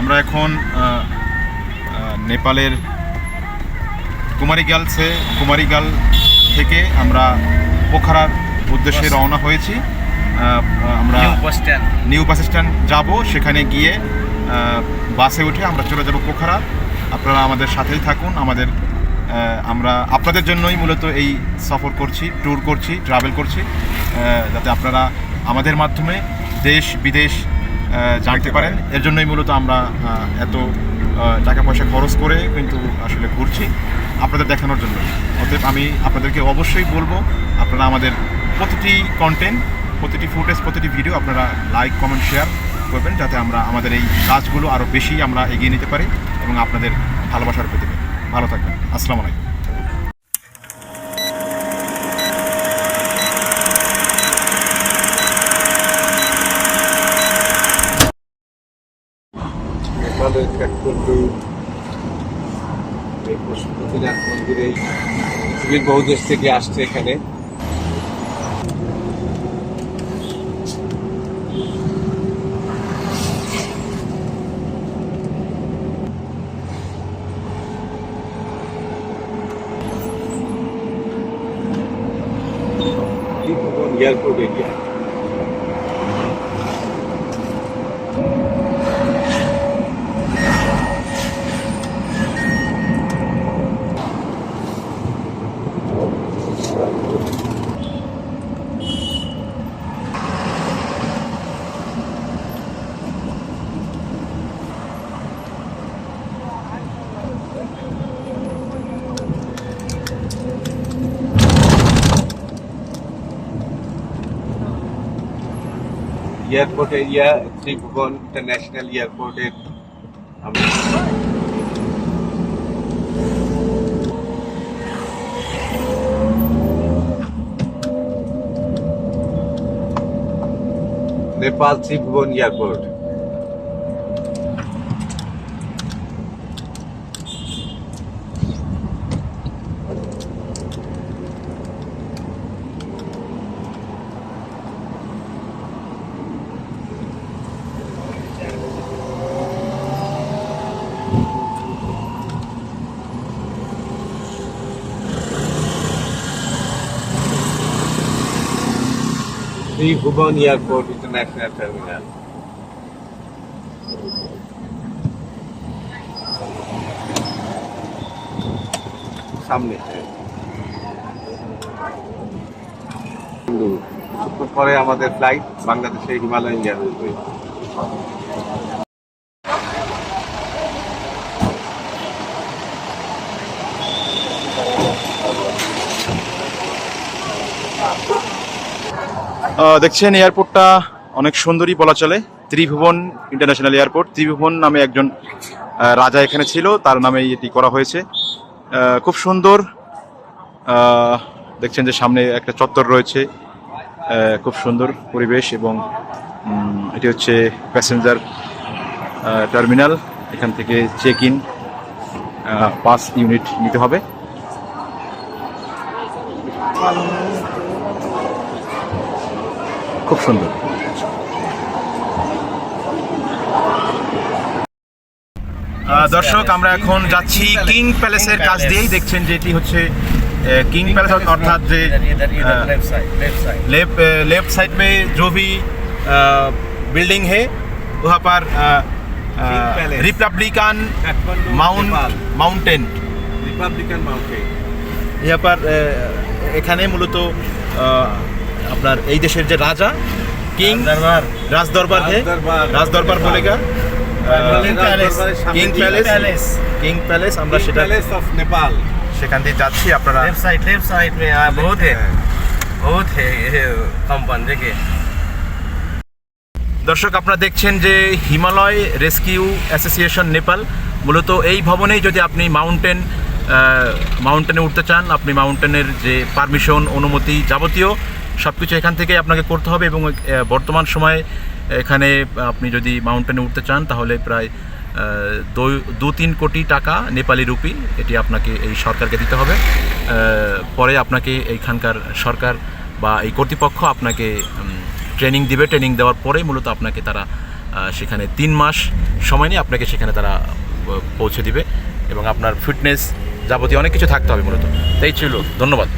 আমরা এখন নেপালের কুমারীগালসে কুমারীগাল থেকে আমরা পোখারার উদ্দেশ্যে রওনা হয়েছি। আমরা নিউ বাস স্ট্যান্ড। যাব। সেখানে গিয়ে বাসে উঠে আমরা চলে যাব পোখরা। আপনারা আমাদের সাথেই থাকুন। আমাদের আমরা আপনাদের জন্যই মূলত এই সফর করছি ট্যুর করছি ট্রাভেল করছি। যাতে আপনারা আমাদের মাধ্যমে দেশ বিদেশ জানতে পারেন। এর জন্যই মূলত আমরা এত টাকা পয়সা খরচ করে কিন্তু আসলে ঘুরছি আপনাদের দেখানোর জন্য। অতএব আমি আপনাদেরকে অবশ্যই বলব, আপনারা আমাদের প্রতিটি কন্টেন্ট প্রতিটি ফুটেজ প্রতিটি ভিডিও আপনারা লাইক কমেন্ট শেয়ার করবেন যাতে আমরা আমাদের এই কাজগুলো আরও বেশি আমরা এগিয়ে নিতে পারি এবং আপনাদের ভালোবাসার পেতে পারি ভালো থাকবেন। আসসালামু আলাইকুম। মন্দিরে বহু দেশ থেকে আসছে এখানে airport area. Airport area Tribhuvan international এয়ারপোর্টের Nepal Tribhuvan airport. Tribhuvan airport international terminal সামনে। একটু পরে আমাদের ফ্লাইট বাংলাদেশে হিমালয়ান এয়ারওয়েজ দেখছেন, এয়ারপোর্টটা অনেক সুন্দরই বলা চলে। ত্রিভুবন ইন্টারন্যাশনাল এয়ারপোর্ট। ত্রিভুবন নামে একজন রাজা এখানে ছিল, তার নামে এটি করা হয়েছে। খুব সুন্দর দেখছেন যে সামনে একটা চত্বর রয়েছে। খুব সুন্দর পরিবেশ এবং এটি হচ্ছে প্যাসেঞ্জার টার্মিনাল। এখান থেকে চেক ইন পাঁচ ইউনিট নিতে হবে। খুব সুন্দর আহ, দর্শক আমরা এখন যাচ্ছি কিং প্যালেসের কাছ দিয়েই দেখছেন যে এটি হচ্ছে কিং প্যালেস অর্থাৎ যে इधर इधर left side left side left left side में जो भी बिल्डिंग है वहाँ पर King Palace. Republican Kathmandu mount Nepal mountain republican mountain यहाँ पर আহ, এখানে মূলত আহ, আপনার এই দেশের যে রাজা কিং দরবার রাজ দরবার হে রাজ দরবার বলেগা কিং প্যালেস। King palace. আমরা সেটা প্যালেস অফ নেপাল। সেখান দিয়ে যাচ্ছি আপনারা লেফট সাইড লেফট সাইড মে বহুত হে বহুত হে কম্পান দেখে। দর্শক আপনারা দেখছেন যে হিমালয় রেস্কিউ অ্যাসোসিয়েশন নেপাল। মূলত এই ভবনেই যদি আপনি মাউন্টেন মাউন্টেনে উঠতে চান আপনি মাউন্টেনের যে পারমিশন অনুমতি যাবতীয় সব কিছু এখান থেকে আপনাকে করতে হবে এবং বর্তমান সময়ে এখানে আপনি যদি মাউন্টেনে উঠতে চান, তাহলে প্রায় দু- তিন কোটি টাকা নেপালি রুপি এটি আপনাকে এই সরকারকে দিতে হবে। পরে আপনাকে এইখানকার সরকার বা এই কর্তৃপক্ষ আপনাকে ট্রেনিং দিবে। ট্রেনিং দেওয়ার পরেই মূলত আপনাকে তারা সেখানে তিন মাস সময় নিয়ে আপনাকে সেখানে তারা পৌঁছে দিবে এবং আপনার ফিটনেস যাবতীয় অনেক কিছু থাকতে হবে মূলত। তাই ছিল। ধন্যবাদ।